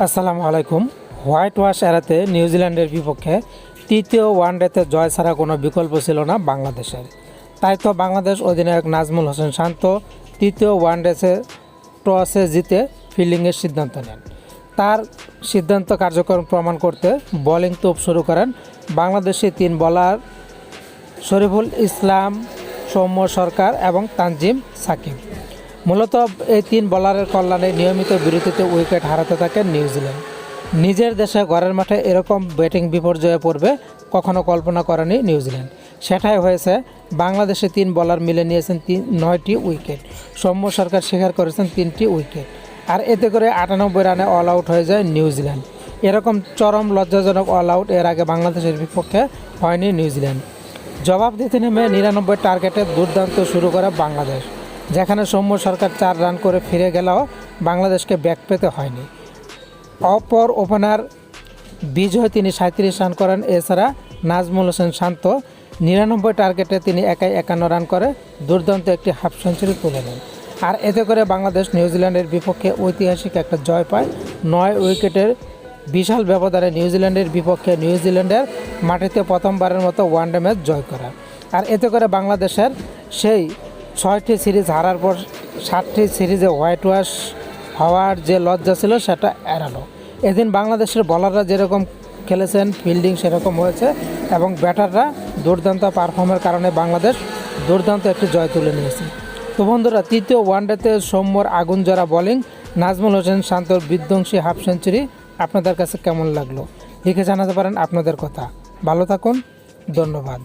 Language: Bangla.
আসসালামু আলাইকুম। হোয়াইট ওয়াশ এড়াতে নিউজিল্যান্ডের বিপক্ষে তৃতীয় ওয়ানডেতে জয় ছাড়া কোনো বিকল্প ছিল না বাংলাদেশের। তাই তো বাংলাদেশ অধিনায়ক নাজমুল হোসেন শান্ত তৃতীয় ওয়ানডেতে টসে জিতে ফিল্ডিংয়ের সিদ্ধান্ত নেন। তার সিদ্ধান্ত কার্যক্রম প্রমাণ করতে বোলিং তোপ শুরু করেন বাংলাদেশি তিন বলার শরীফুল ইসলাম, সৌম্য সরকার এবং তানজিম সাকিব। মূলত এই তিন বলারের কল্যাণে নিয়মিত বিরতিতে উইকেট হারাতে থাকেন নিউজিল্যান্ড। নিজের দেশে ঘরের মাঠে এরকম ব্যাটিং বিপর্যয়ে পড়বে কখনো কল্পনা করেনি নিউজিল্যান্ড। সেটাই হয়েছে, বাংলাদেশে তিন বলার মিলে নিয়েছেন তিন, নয়টি উইকেট। সৌম্য সরকার স্বীকার করেছেন তিনটি উইকেট। আর এতে করে আটানব্বই রানে অল আউট হয়ে যায় নিউজিল্যান্ড। এরকম চরম লজ্জাজনক অল আউট এর আগে বাংলাদেশের বিপক্ষে হয়নি নিউজিল্যান্ড। জবাব দিতে নেমে নিরানব্বই টার্গেটে দুর্দান্ত শুরু করে বাংলাদেশ। যেখানে সৌম্য সরকার চার রান করে ফিরে গেলেও বাংলাদেশকে ব্যাক পেতে হয়নি। অপর ওপেনার বিজয় তিনি সাঁত্রিশ রান করেন, এছাড়া নাজমুল হোসেন শান্ত নিরানব্বই টার্গেটে তিনি একাই একান্ন রান করে দুর্দান্ত একটি হাফ সেঞ্চুরি তুলে নেন। আর এতে করে বাংলাদেশ নিউজিল্যান্ডের বিপক্ষে ঐতিহাসিক একটা জয় পায়। নয় উইকেটের বিশাল ব্যবধানে নিউজিল্যান্ডের বিপক্ষে নিউজিল্যান্ডের মাটিতে প্রথমবারের মতো ওয়ানডে ম্যাচ জয় করা আর এতে করে বাংলাদেশের সেই ছয়টি সিরিজ হারার পর সাতটি সিরিজে হোয়াইট ওয়াশ হওয়ার যে লজ্জা ছিল, সেটা এড়ালো। এদিন বাংলাদেশের বলাররা যেরকম খেলেছেন, ফিল্ডিং সেরকম হয়েছে এবং ব্যাটাররা দুর্দান্ত পারফর্মের কারণে বাংলাদেশ দুর্দান্ত একটি জয় তুলে নিয়েছে। তো বন্ধুরা, তৃতীয় ওয়ানডেতে সৌম্যর আগুন জরা বোলিং, নাজমুল হোসেন শান্তর বিধ্বংসী হাফ সেঞ্চুরি আপনাদের কাছে কেমন লাগল? লিখে জানাতে পারেন আপনাদের কথা। ভালো থাকুন, ধন্যবাদ।